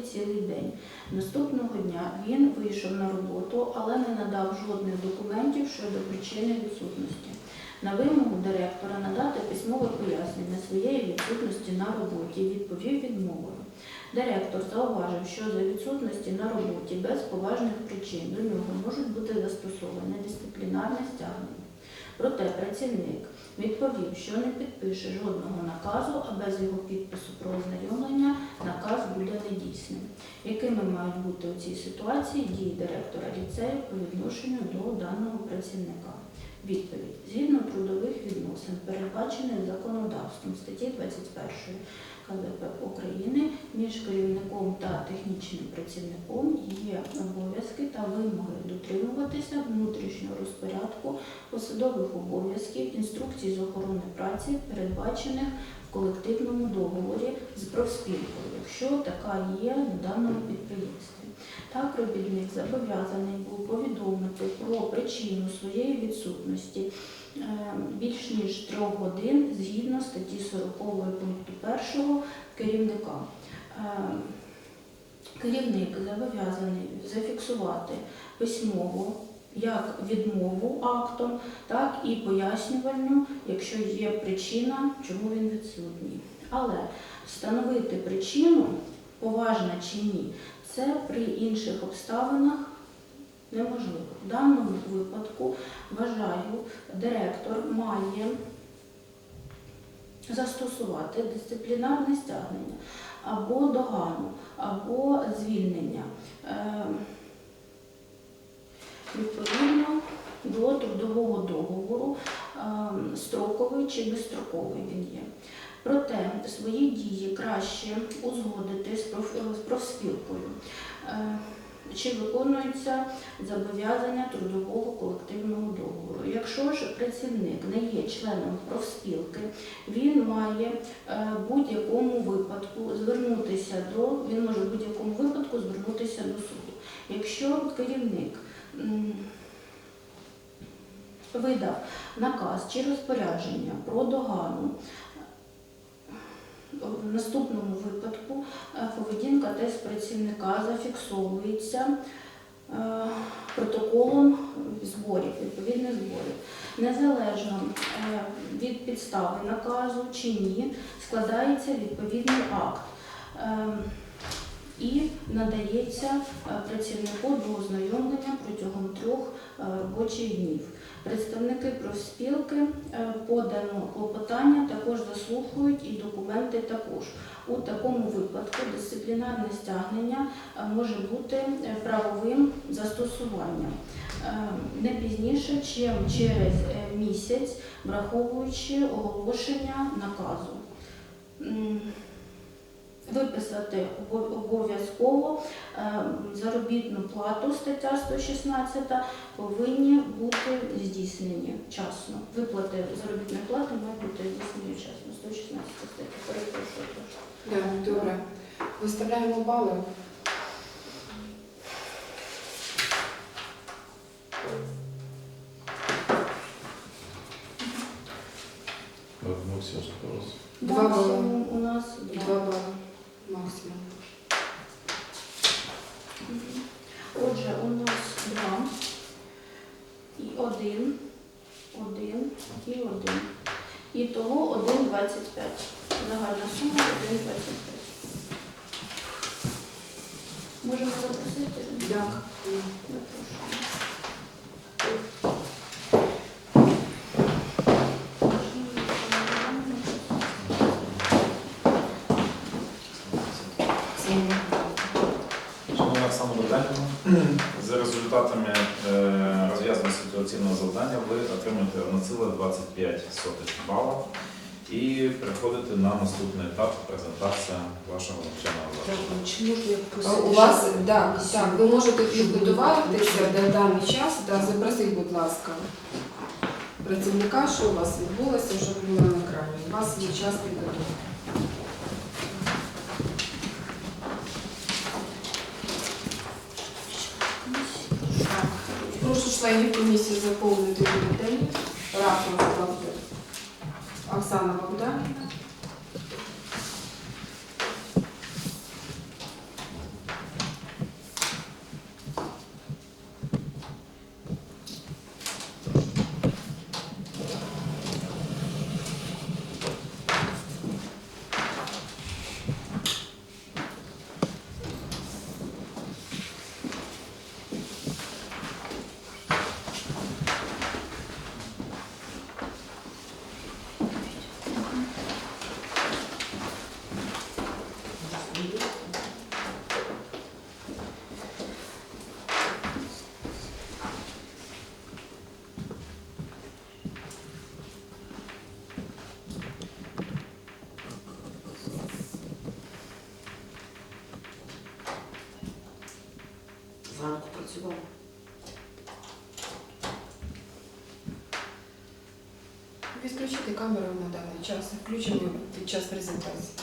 цілий день. Наступного дня він вийшов на роботу, але не надав жодних документів щодо причини відсутності. На вимогу директора надати письмове пояснення своєї відсутності на роботі відповів відмовою. Директор зауважив, що за відсутності на роботі без поважних причин до нього можуть бути застосовані дисциплінарне стягнення. Проте працівник відповів, що не підпише жодного наказу, а без його підпису про ознайомлення наказ буде недійсним. Якими мають бути у цій ситуації дії директора ліцею по відношенню до даного працівника? Відповідь. Згідно трудових відносин, передбачених законодавством статті 21 КЗП України, між керівником та технічним працівником є обов'язки та вимоги дотримуватися внутрішнього розпорядку посадових обов'язків, інструкцій з охорони праці, передбачених в колективному договорі з профспілкою, якщо така є на даному підприємстві. Так, робітник зобов'язаний був повідомити про причину своєї відсутності більш ніж трьох годин згідно статті 40 пункту 1 керівника. Е, Керівник зобов'язаний зафіксувати письмово як відмову актом, так і пояснювальну, якщо є причина, чому він відсутній. Але встановити причину, поважна чи ні, це при інших обставинах неможливо. В даному випадку, вважаю, директор має застосувати дисциплінарне стягнення або догану, або звільнення. Е, Відповідно до трудового договору, е, строковий чи безстроковий він є. Проте свої дії краще узгодити з профспілкою. Е, Чи виконуються зобов'язання трудового колективного договору? Якщо ж працівник не є членом профспілки, він має е, в будь-якому випадку звернутися до він може в будь-якому випадку звернутися до суду. Якщо керівник видав наказ чи розпорядження про догану, в наступному е, поведінка працівника зафіксовується е, протоколом зборів, відповідних зборів. Незалежно е, від підстави наказу чи ні, складається відповідний акт е, і надається е, працівнику до ознайомлення протягом трьох е, робочих днів. Представники профспілки е, подано клопотання, також заслухають і документи також. У такому випадку дисциплінарне стягнення може бути правовим застосуванням не пізніше, чим через місяць, враховуючи оголошення наказу. Виписати обов'язково е, заробітну плату, стаття 116, повинні бути здійснені вчасно. Виплати заробітної плати мають бути здійснені вчасно. 116 стаття. Перепрошую. прошу. Да, добре. Виставляємо бали. Максим. Два бали. У нас Два два. бали максимум. Мгм. Отже, у нас два і один, один і один. І того 1,25. Загальна сума 1,25. Можемо запросити? Запрошую. Шановна Оксана Богданівна, за результатами е, розв'язання ситуаційного завдання ви отримуєте 1,25 бала і переходите на наступний етап презентація вашого навчального закладу. Чи можна я А? У вас, так, так, ви можете підготуватися на даний час, так, запросіть, будь ласка, працівника, що у вас відбулося, щоб було на екрані. У вас є час підготувати. Прошу членів комісії заповнити бюлетені. Скласти. Оксана Богданівна. Цілому. Відключити камеру на даний час, включимо під час презентації.